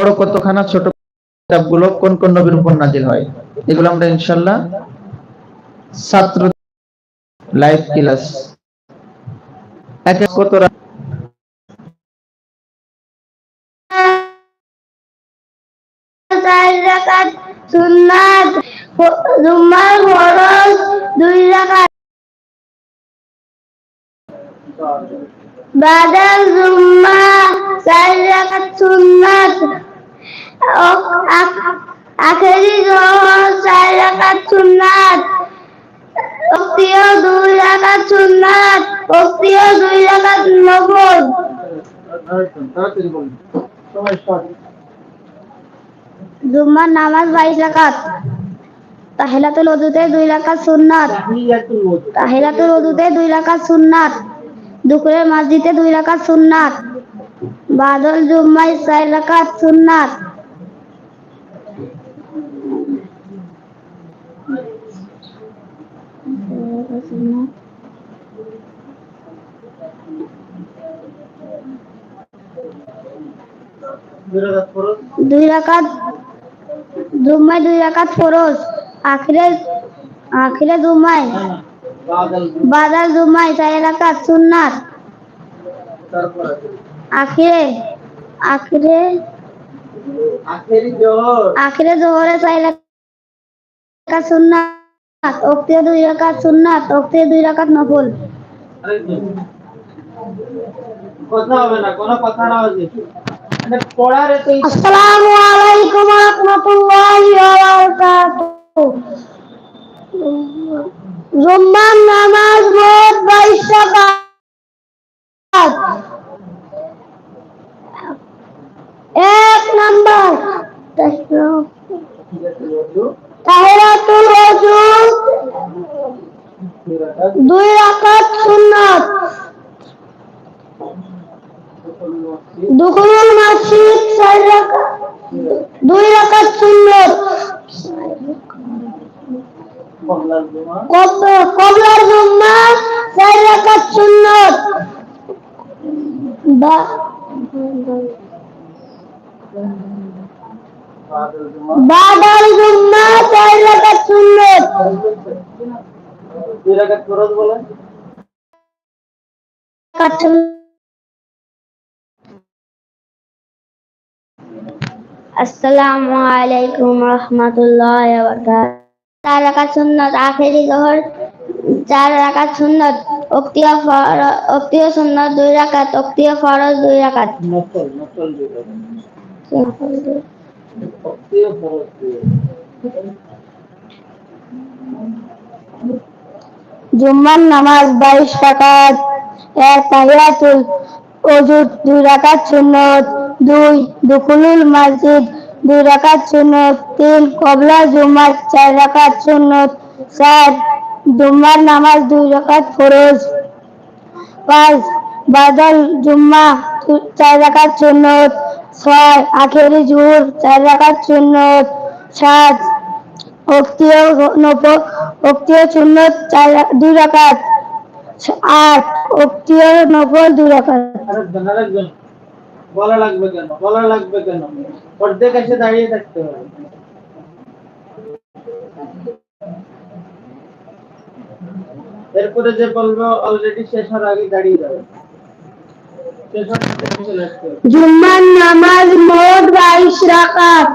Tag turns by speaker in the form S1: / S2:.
S1: বড় কতখানা, ছোট কিতাবগুলো কোন কোন নবীর উপর নাজিল হয়? এগুলো আমরা ইনশাল্লাহ ছাত্র লাইভ ক্লাস একে কত
S2: সুন্নাত দুই জুম্মা রাকাত সুন্নাত ও- আখ- আখেরি জোহর চার রাকাত সুন্নাত অক্তীয় দুই রাকাত সুন্নাত অক্তীয় দুই রাকাত নফল জুম্মার নামাজ বাইশ রাকাত। তাহিলাতুল ওযুতে দুই রাকাত সুন্নাত। তাহিলাতুল ওযুতে দুই রাকাত সুন্নাত। দুপুরের মসজিদে দুই রাকাত সুন্নাত। বাদল জুম্মায় চার রাকাত সুন্নাত। দুই রাকাত, জুম্মায় দুই রাকাত ফরজ, আখিরে আখিরে জুম্মায়। বাদাল জুম্মায় চার রাকাত সুন্নাত। আখিরে আখিরে আখিরে জোহরে চার রাকাত সুন্নাত অক্তিয়া দুই রাকাত সুন্নাত অক্তিয়া দুই রাকাত নফল।
S3: কথা হবে না কোনো কথা না হবে। মানে পড়ার
S2: আসসালামু আলাইকুম ওয়া রাহমাতুল্লাহি ওয়া বারাকাতুহু জুম্মার নামাজ মোট বাইশ রাকাত এক নাম্বার। তাহিরাতুল ওযু দুই রাকাত সুন্নাত। দুখুলুল মসজিদ চার রাকাত দুই রাকাত সুন্নাত। কব- কবলার জুম্মা চার রাকাত সুন্নাত। বা- বাদাল জুম্মা চার রাকাত সুন্নাত।
S3: দুই রাকাত ফরজ বলে
S2: রাকাত আসসালামু আলাইকুম রহমতুল্লাহ চার রাকাত সুন্নাত আখেরি জহর চার রাকাত সুন্নাত অক্তিয়া ফরজ দুই রাকাত।
S3: নফল নফল দুই রাকাত। অক্তীয় ফরজ দুই রাকাত।
S2: জুম্মার নামাজ বাইশ রাকাত এক তাহিয়াতুল ওজুদ দুই রাকাত সুন্নত। দুই দুকুলুল মসজিদ, দুই রাকাত সুন্নত, তিন কবলা জুম্মার চার রাকাত সুন্নত, চার জুম্মার নামাজ, দুই রাকাত ফরজ, পাঁচ, বাদল জুম্মা চার রাকাত সুন্নত, ছয়, আখেরি জুহুর, চার রাকাত সুন্নত, সাত অক্তীয় অক্তীয় সুন্নত, চার, দুই রাকাত, আট অক্তীয় নফল দুই
S3: আরেকজন। বলা লাগবে কেন? বলা লাগবে কেন? অর্ধেক এসে দাঁড়িয়ে থাকতে হবে। এরপরে যে বলব অলরেডি শেষ হওয়ার আগে দাঁড়িয়ে যাবে।
S2: জুম্মার নামাজ মোট বাইশ রাকাত।